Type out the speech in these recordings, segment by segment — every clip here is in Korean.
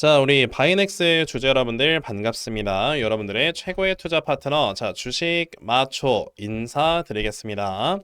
자, 우리 바이넥스 주주 여러분들 반갑습니다. 여러분들의 최고의 투자 파트너, 자, 주식 마초 인사드리겠습니다.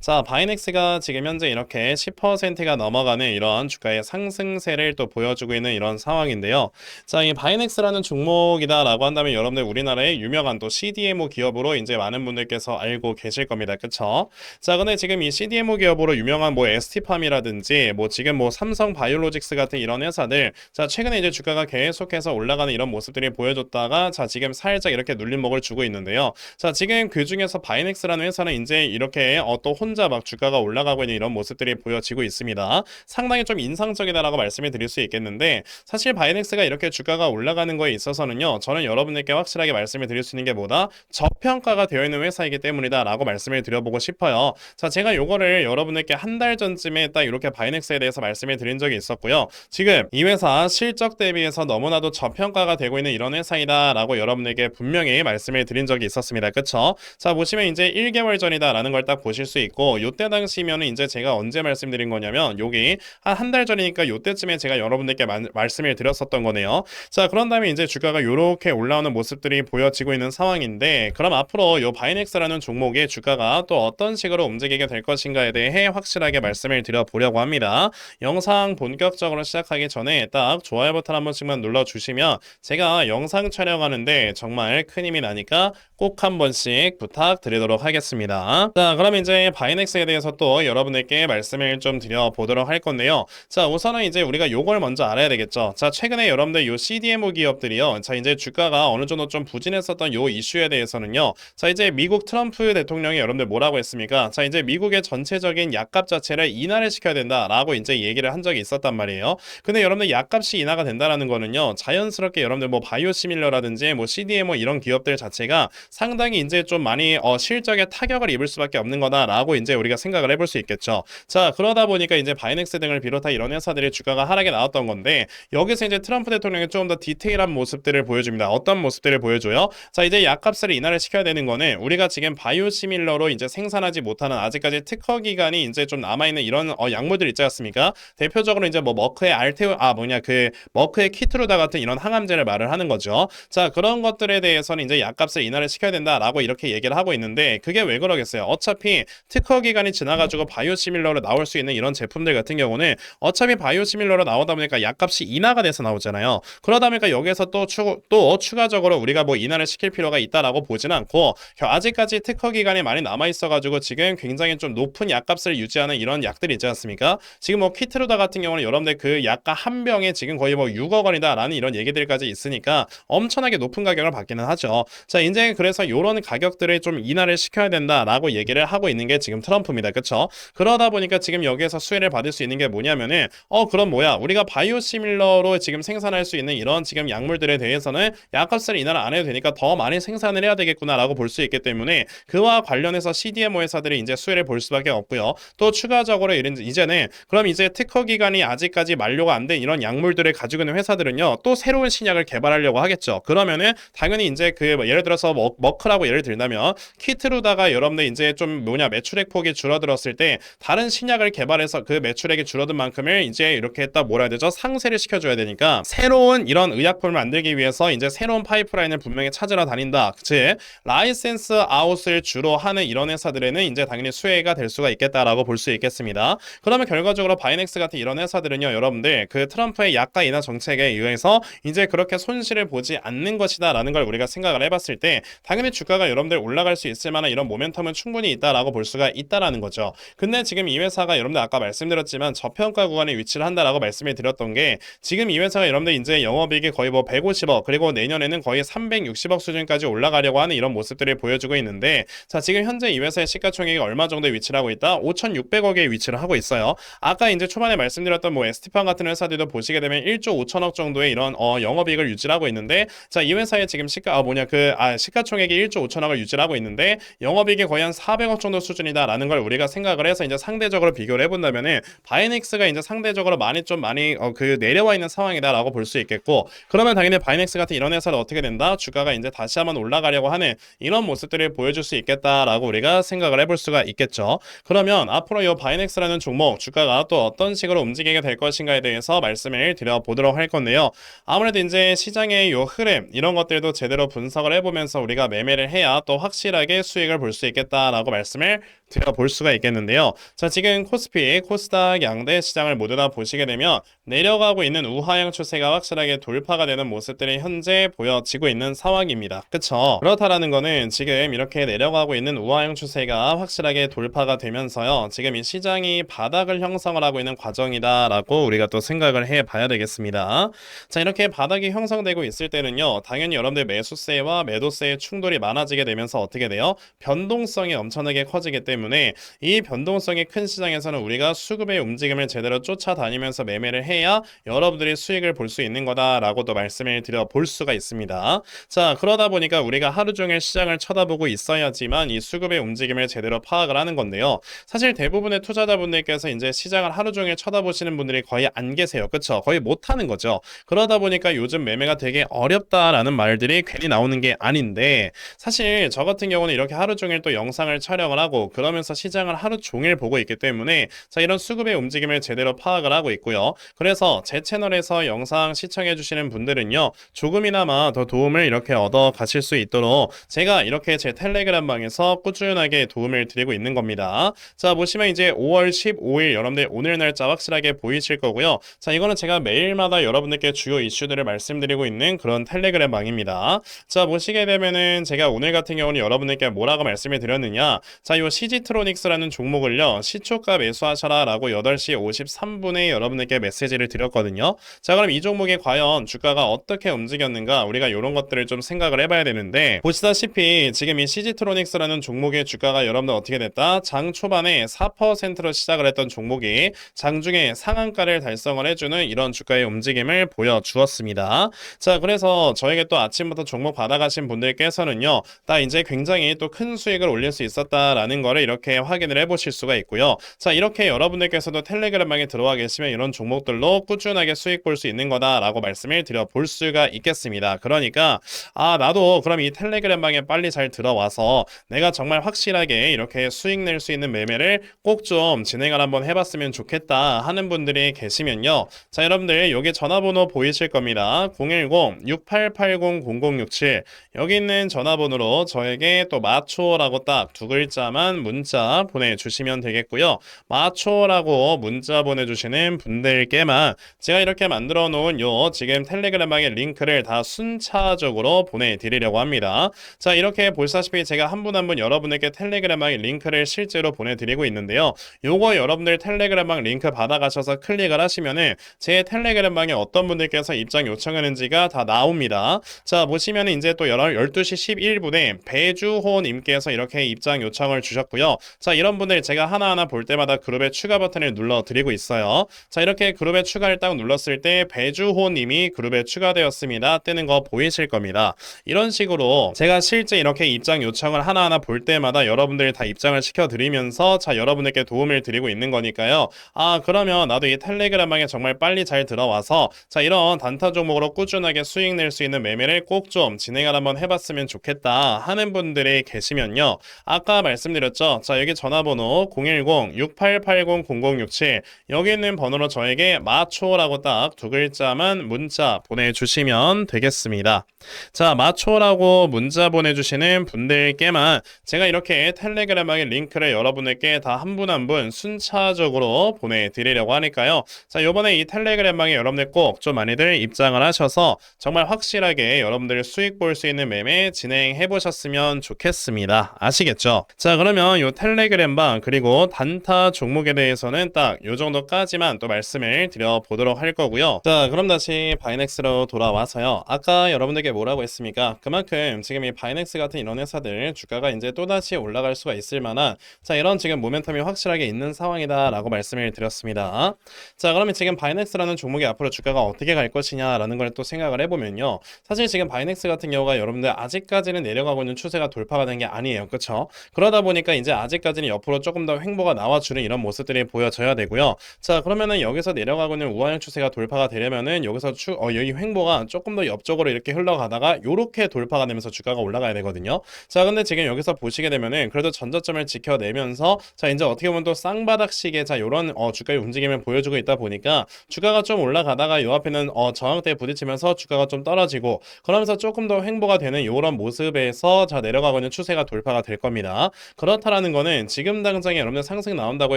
자, 바이넥스가 지금 현재 이렇게 10%가 넘어가는 이런 주가의 상승세를 또 보여주고 있는 이런 상황인데요. 자, 이 바이넥스라는 종목이다라고 한다면 여러분들 우리나라의 유명한 또 CDMO 기업으로 이제 많은 분들께서 알고 계실 겁니다. 그쵸? 자, 근데 지금 이 CDMO 기업으로 유명한 뭐 ST팜이라든지 뭐 지금 뭐 삼성 바이오로직스 같은 이런 회사들, 자, 최근에 이제 주 가가 계속해서 올라가는 이런 모습들이 보여줬다가 자 지금 살짝 이렇게 눌림목을 주고 있는데요. 자 지금 그 중에서 바이넥스라는 회사는 이제 이렇게 어, 또 혼자 막 주가가 올라가고 있는 이런 모습들이 보여지고 있습니다. 상당히 좀 인상적이다라고 말씀을 드릴 수 있겠는데 사실 바이넥스가 이렇게 주가가 올라가는 거에 있어서는요. 저는 여러분들께 확실하게 말씀을 드릴 수 있는 게 뭐다? 저평가가 되어 있는 회사이기 때문이다라고 말씀을 드려보고 싶어요. 자 제가 요거를 여러분들께 한 달 전쯤에 딱 이렇게 바이넥스에 대해서 말씀을 드린 적이 있었고요. 지금 이 회사 실적 대비 해서 너무나도 저평가가 되고 있는 이런 회사이다라고 여러분에게 분명히 말씀을 드린 적이 있었습니다. 그쵸? 자, 보시면 이제 1개월 전이다라는 걸 딱 보실 수 있고 요때 당시면은 이제 제가 언제 말씀드린 거냐면 여기 한 한 달 전이니까 요때쯤에 제가 여러분들께 마, 말씀을 드렸었던 거네요. 자, 그런 다음에 이제 주가가 요렇게 올라오는 모습들이 보여지고 있는 상황인데 그럼 앞으로 요 바이넥스라는 종목의 주가가 또 어떤 식으로 움직이게 될 것인가에 대해 확실하게 말씀을 드려보려고 합니다. 영상 본격적으로 시작하기 전에 딱 좋아요 버튼 한 번씩만 눌러주시면 제가 영상 촬영하는데 정말 큰 힘이 나니까 꼭 한 번씩 부탁드리도록 하겠습니다. 자, 그럼 이제 바이넥스에 대해서 또 여러분에게 말씀을 좀 드려보도록 할 건데요. 자, 우선은 이제 우리가 요걸 먼저 알아야 되겠죠. 자, 최근에 여러분들 요 CDMO 기업들이요. 자, 이제 주가가 어느 정도 좀 부진했었던 요 이슈에 대해서는요. 자, 이제 미국 트럼프 대통령이 여러분들 뭐라고 했습니까? 자, 이제 미국의 전체적인 약값 자체를 인하를 시켜야 된다라고 이제 얘기를 한 적이 있었단 말이에요. 근데 여러분들 약값이 인하가 된다 라는 거는요. 자연스럽게 여러분들 뭐 바이오 시밀러라든지 뭐 CDMO 이런 기업들 자체가 상당히 이제 좀 많이 어, 실적에 타격을 입을 수밖에 없는 거다라고 이제 우리가 생각을 해볼 수 있겠죠. 자 그러다 보니까 이제 바이넥스 등을 비롯한 이런 회사들의 주가가 하락에 나왔던 건데 여기서 이제 트럼프 대통령이 조금 더 디테일한 모습들을 보여줍니다. 어떤 모습들을 보여줘요? 자 이제 약값을 인하를 시켜야 되는 거는 우리가 지금 바이오 시밀러로 이제 생산하지 못하는 아직까지 특허 기간이 이제 좀 남아 있는 이런 어, 약물들 있지 않습니까? 대표적으로 이제 뭐 머크의 알테오 아 뭐냐 그 머크 의 키트루다 같은 이런 항암제를 말을 하는 거죠. 자 그런 것들에 대해서는 이제 약값을 인하를 시켜야 된다라고 이렇게 얘기를 하고 있는데 그게 왜 그러겠어요? 어차피 특허 기간이 지나가지고 바이오 시밀러로 나올 수 있는 이런 제품들 같은 경우는 어차피 바이오 시밀러로 나오다 보니까 약값이 인하가 돼서 나오잖아요. 그러다 보니까 여기서 또, 추, 또 추가적으로 우리가 뭐 인하를 시킬 필요가 있다라고 보진 않고 아직까지 특허 기간이 많이 남아 있어가지고 지금 굉장히 좀 높은 약값을 유지하는 이런 약들이 있지 않습니까? 지금 뭐 키트루다 같은 경우는 여러분들 그 약값 한 병에 지금 거의 뭐 6억 원이다라는 이런 얘기들까지 있으니까 엄청나게 높은 가격을 받기는 하죠. 자, 이제 그래서 이런 가격들을 좀 인하를 시켜야 된다라고 얘기를 하고 있는 게 지금 트럼프입니다. 그쵸? 그러다 보니까 지금 여기에서 수혜를 받을 수 있는 게 뭐냐면은 어, 그럼 뭐야? 우리가 바이오 시밀러로 지금 생산할 수 있는 이런 지금 약물들에 대해서는 약값을 인하를 안 해도 되니까 더 많이 생산을 해야 되겠구나라고 볼 수 있기 때문에 그와 관련해서 CDMO 회사들이 이제 수혜를 볼 수밖에 없고요. 또 추가적으로 이런 이제는 그럼 이제 특허 기간이 아직까지 만료가 안 된 이런 약물들을 가지고 있는 회사들은요. 또 새로운 신약을 개발하려고 하겠죠. 그러면은 당연히 이제 그 예를 들어서 뭐, 머크라고 예를 들다면 키트루다가 여러분들 이제 좀 뭐냐 매출액 폭이 줄어들었을 때 다른 신약을 개발해서 그 매출액이 줄어든 만큼을 이제 이렇게 딱 뭐라 해야 되죠? 상세를 시켜줘야 되니까 새로운 이런 의약품을 만들기 위해서 이제 새로운 파이프라인을 분명히 찾으러 다닌다. 즉 라이센스 아웃을 주로 하는 이런 회사들에는 이제 당연히 수혜가 될 수가 있겠다라고 볼 수 있겠습니다. 그러면 결과적으로 바이넥스 같은 이런 회사들은요, 여러분들 그 트럼프의 약가 인하 정책 에 의해서 이제 그렇게 손실을 보지 않는 것이다라는 걸 우리가 생각을 해봤을 때 당연히 주가가 여러분들 올라갈 수 있을 만한 이런 모멘텀은 충분히 있다라고 볼 수가 있다라는 거죠. 근데 지금 이 회사가 여러분들 아까 말씀드렸지만 저평가 구간에 위치를 한다라고 말씀을 드렸던 게 지금 이 회사가 여러분들 이제 영업이익이 거의 뭐 150억 그리고 내년에는 거의 360억 수준까지 올라가려고 하는 이런 모습들을 보여주고 있는데 자 지금 현재 이 회사의 시가총액이 얼마 정도에 위치를 하고 있다? 5,600억에 위치를 하고 있어요. 아까 이제 초반에 말씀드렸던 뭐 ST판 같은 회사들도 보시게 되면 1조 5천 억 정도의 이런 어 영업이익을 유지하고 있는데 자 이 회사의 지금 시가 아 뭐냐 그 아 시가총액이 1조 5천억을 유지하고 있는데 영업이익이 거의 한 400억 정도 수준이다라는 걸 우리가 생각을 해서 이제 상대적으로 비교를 해본다면은 바이넥스가 이제 상대적으로 많이 좀 많이 어 그 내려와 있는 상황이다라고 볼 수 있겠고 그러면 당연히 바이넥스 같은 이런 회사는 어떻게 된다? 주가가 이제 다시 한번 올라가려고 하는 이런 모습들을 보여줄 수 있겠다라고 우리가 생각을 해볼 수가 있겠죠. 그러면 앞으로 이 바이넥스라는 종목 주가가 또 어떤 식으로 움직이게 될 것인가에 대해서 말씀을 드려보도록 할할 건데요. 아무래도 이제 시장의 요 흐름 이런 것들도 제대로 분석을 해보면서 우리가 매매를 해야 또 확실하게 수익을 볼 수 있겠다라고 말씀을 드려볼 수가 있겠는데요. 자, 지금 코스피, 코스닥 양대 시장을 모두 다 보시게 되면 내려가고 있는 우하향 추세가 확실하게 돌파가 되는 모습들이 현재 보여지고 있는 상황입니다. 그쵸? 그렇다라는 거는 지금 이렇게 내려가고 있는 우하향 추세가 확실하게 돌파가 되면서요. 지금 이 시장이 바닥을 형성을 하고 있는 과정이다라고 우리가 또 생각을 해 봐야 되겠습니다. 자, 이렇게 바닥이 형성되고 있을 때는요. 당연히 여러분들 매수세와 매도세의 충돌이 많아지게 되면서 어떻게 돼요? 변동성이 엄청나게 커지기 때문에 이 변동성이 큰 시장에서는 우리가 수급의 움직임을 제대로 쫓아다니면서 매매를 해야 여러분들이 수익을 볼 수 있는 거다라고도 말씀을 드려 볼 수가 있습니다. 자, 그러다 보니까 우리가 하루 종일 시장을 쳐다보고 있어야지만 이 수급의 움직임을 제대로 파악을 하는 건데요. 사실 대부분의 투자자분들께서 이제 시장을 하루 종일 쳐다보시는 분들이 거의 안 계세요. 그쵸? 거의 못 하는 거죠. 그러다 보니까 요즘 매매가 되게 어렵다라는 말들이 괜히 나오는 게 아닌데 사실 저 같은 경우는 이렇게 하루 종일 또 영상을 촬영을 하고 그 러면서 시장을 하루 종일 보고 있기 때문에 자 이런 수급의 움직임을 제대로 파악을 하고 있고요. 그래서 제 채널에서 영상 시청해 주시는 분들은요. 조금이나마 더 도움을 이렇게 얻어 가실 수 있도록 제가 이렇게 제 텔레그램 방에서 꾸준하게 도움을 드리고 있는 겁니다. 자 보시면 이제 5월 15일 여러분들 오늘 날짜 확실하게 보이실 거고요. 자 이거는 제가 매일마다 여러분들께 주요 이슈들을 말씀드리고 있는 그런 텔레그램 방입니다. 자 보시게 되면은 제가 오늘 같은 경우는 여러분들께 뭐라고 말씀을 드렸느냐 자요 시지트로닉스라는 종목을요 시초가 매수하셔라 라고 8시 53분에 여러분들께 메시지를 드렸거든요. 자 그럼 이 종목이 과연 주가가 어떻게 움직였는가 우리가 이런 것들을 좀 생각을 해봐야 되는데 보시다시피 지금 이 시지트로닉스라는 종목의 주가가 여러분들 어떻게 됐다? 장 초반에 4%로 시작을 했던 종목이 장중에 상한가를 달성을 해주는 이런 주가의 움직임을 보여주었습니다. 자 그래서 저에게 또 아침부터 종목 받아가신 분들께서는요 나 이제 굉장히 또 큰 수익을 올릴 수 있었다라는 거를 이렇게 확인을 해보실 수가 있고요. 자 이렇게 여러분들께서도 텔레그램방에 들어와 계시면 이런 종목들로 꾸준하게 수익 볼 수 있는 거다라고 말씀을 드려 볼 수가 있겠습니다. 그러니까 아 나도 그럼 이 텔레그램방에 빨리 잘 들어와서 내가 정말 확실하게 이렇게 수익 낼 수 있는 매매를 꼭 좀 진행을 한번 해봤으면 좋겠다 하는 분들이 계시면요. 자 여러분들 여기 전화번호 보이실 겁니다. 010-6880-0067 여기 있는 전화번호로 저에게 또 마초라고 딱 두 글자만 문자 보내주시면 되겠고요. 마초라고 문자 보내주시는 분들께만 제가 이렇게 만들어 놓은 요 지금 텔레그램방의 링크를 다 순차적으로 보내드리려고 합니다. 자 이렇게 보시다시피 제가 한 분 한 분 여러분에게 텔레그램방의 링크를 실제로 보내드리고 있는데요. 요거 여러분들 텔레그램방 링크 받아가셔서 클릭을 하시면은 제 텔레그램방에 어떤 분들께서 입장 요청하는지가 다 나옵니다. 자 보시면 이제 또 12시 11분에 배주호님께서 이렇게 입장 요청을 주셨고요. 자 이런 분들 제가 하나하나 볼 때마다 그룹에 추가 버튼을 눌러 드리고 있어요. 자 이렇게 그룹에 추가를 딱 눌렀을 때 배주호 님이 그룹에 추가되었습니다. 뜨는 거 보이실 겁니다. 이런 식으로 제가 실제 이렇게 입장 요청을 하나하나 볼 때마다 여러분들 다 입장을 시켜 드리면서 자 여러분들께 도움을 드리고 있는 거니까요. 아 그러면 나도 이 텔레그램방에 정말 빨리 잘 들어와서 자 이런 단타 종목으로 꾸준하게 수익 낼 수 있는 매매를 꼭 좀 진행을 한번 해 봤으면 좋겠다 하는 분들이 계시면요. 아까 말씀드렸죠. 자 여기 전화번호 010-6880-0067 여기 있는 번호로 저에게 마초라고 딱 두 글자만 문자 보내주시면 되겠습니다. 자 마초라고 문자 보내주시는 분들께만 제가 이렇게 텔레그램방의 링크를 여러분에게 다한분 한분 순차적으로 보내드리려고 하니까요. 자 요번에 이 텔레그램방에 여러분들 꼭 좀 많이들 입장을 하셔서 정말 확실하게 여러분들 수익 볼 수 있는 매매 진행해 보셨으면 좋겠습니다. 아시겠죠? 자 그러면 요 텔레그램방 그리고 단타 종목에 대해서는 딱 요 정도까지만 또 말씀을 드려 보도록 할 거고요. 자 그럼 다시 바이넥스로 돌아와서요. 아까 여러분들께 뭐라고 했습니까? 그만큼 지금 이 바이넥스 같은 이런 회사들 주가가 이제 또다시 올라갈 수가 있을 만한 자 이런 지금 모멘텀이 확실하게 있는 상황이다 라고 말씀을 드렸습니다. 자 그러면 지금 바이넥스라는 종목이 앞으로 주가가 어떻게 갈 것이냐라는 걸 또 생각을 해보면요. 사실 지금 바이넥스 같은 경우가 여러분들 아직까지는 내려가고 있는 추세가 돌파가 된 게 아니에요. 그렇죠? 그러다 보니까 이제 이제 아직까지는 옆으로 조금 더 횡보가 나와주는 이런 모습들이 보여져야 되고요. 자, 그러면은 여기서 내려가고 있는 우하형 추세가 돌파가 되려면은 여기서 추, 어, 여기 횡보가 조금 더 옆쪽으로 이렇게 흘러가다가 요렇게 돌파가 되면서 주가가 올라가야 되거든요. 자, 근데 지금 여기서 보시게 되면은 그래도 전저점을 지켜내면서 자, 이제 어떻게 보면 또 쌍바닥식의 자, 요런 어, 주가의 움직임을 보여주고 있다 보니까 주가가 좀 올라가다가 요 앞에는 어, 저항대에 부딪히면서 주가가 좀 떨어지고 그러면서 조금 더 횡보가 되는 요런 모습에서 자, 내려가고 있는 추세가 돌파가 될 겁니다. 그렇다라는 거는 지금 당장에 여러분들 상승 나온다고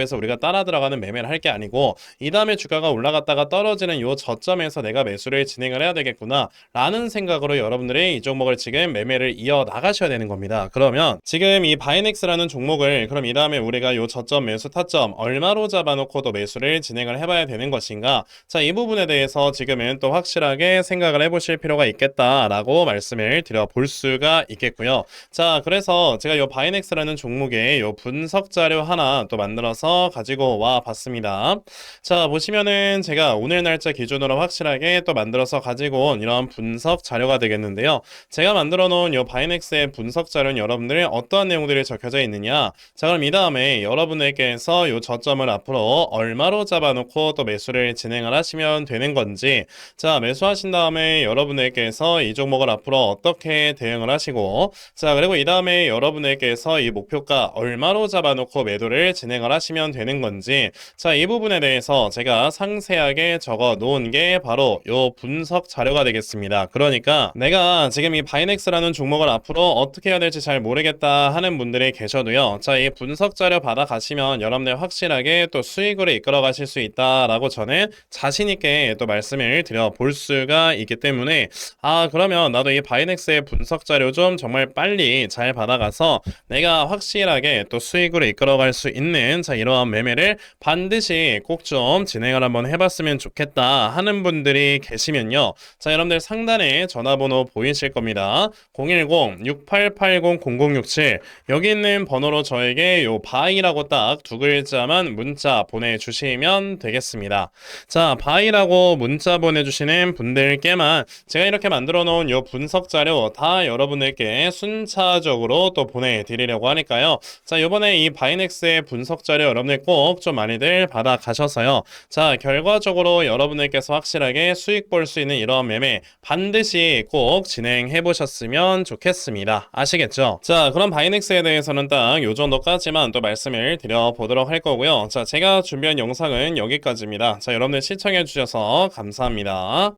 해서 우리가 따라 들어가는 매매를 할 게 아니고 이 다음에 주가가 올라갔다가 떨어지는 요 저점에서 내가 매수를 진행을 해야 되겠구나 라는 생각으로 여러분들이 이 종목을 지금 매매를 이어 나가셔야 되는 겁니다. 그러면 지금 이 바이넥스라는 종목을 그럼 이 다음에 우리가 요 저점 매수 타점 얼마로 잡아놓고도 매수를 진행을 해봐야 되는 것인가 자 이 부분에 대해서 지금은 또 확실하게 생각을 해보실 필요가 있겠다라고 말씀을 드려 볼 수가 있겠고요. 자 그래서 제가 요 바이넥스라는 종목의 요 분석 자료 하나 또 만들어서 가지고 와 봤습니다. 자 보시면은 제가 오늘 날짜 기준으로 확실하게 또 만들어서 가지고 온 이런 분석 자료가 되겠는데요. 제가 만들어 놓은 요 바이넥스의 분석 자료는 여러분들 어떠한 내용들이 적혀져 있느냐 자 그럼 이 다음에 여러분들께서 요 저점을 앞으로 얼마로 잡아놓고 또 매수를 진행을 하시면 되는 건지 자 매수하신 다음에 여러분들께서 이 종목을 앞으로 어떻게 대응을 하시고 자 그리고 이 다음에 여러분들께서 이 목표가 얼마 로 잡아놓고 매도를 진행을 하시면 되는 건지 자 이 부분에 대해서 제가 상세하게 적어 놓은 게 바로 요 분석 자료가 되겠습니다. 그러니까 내가 지금 이 바이넥스라는 종목을 앞으로 어떻게 해야 될지 잘 모르겠다 하는 분들이 계셔도요. 자 이 분석 자료 받아 가시면 여러분들 확실하게 또 수익으로 이끌어 가실 수 있다라고 저는 자신 있게 또 말씀을 드려 볼 수가 있기 때문에 아 그러면 나도 이 바이넥스의 분석 자료 좀 정말 빨리 잘 받아가서 내가 확실 하게 또 수익으로 이끌어갈 수 있는 자 이러한 매매를 반드시 꼭 좀 진행을 한번 해봤으면 좋겠다 하는 분들이 계시면요. 자 여러분들 상단에 전화번호 보이실 겁니다. 010-6880-0067 여기 있는 번호로 저에게 요 바이라고 딱 두 글자만 문자 보내주시면 되겠습니다. 자 바이라고 문자 보내주시는 분들께만 제가 이렇게 만들어 놓은 요 분석 자료 다 여러분들께 순차적으로 또 보내드리려고 하니까요. 자, 요번에 이 바이넥스의 분석 자료 여러분들 꼭 좀 많이들 받아 가셔서요. 자, 결과적으로 여러분들께서 확실하게 수익 볼 수 있는 이런 매매 반드시 꼭 진행해 보셨으면 좋겠습니다. 아시겠죠? 자, 그럼 바이넥스에 대해서는 딱 요 정도까지만 또 말씀을 드려 보도록 할 거고요. 자, 제가 준비한 영상은 여기까지입니다. 자, 여러분들 시청해 주셔서 감사합니다.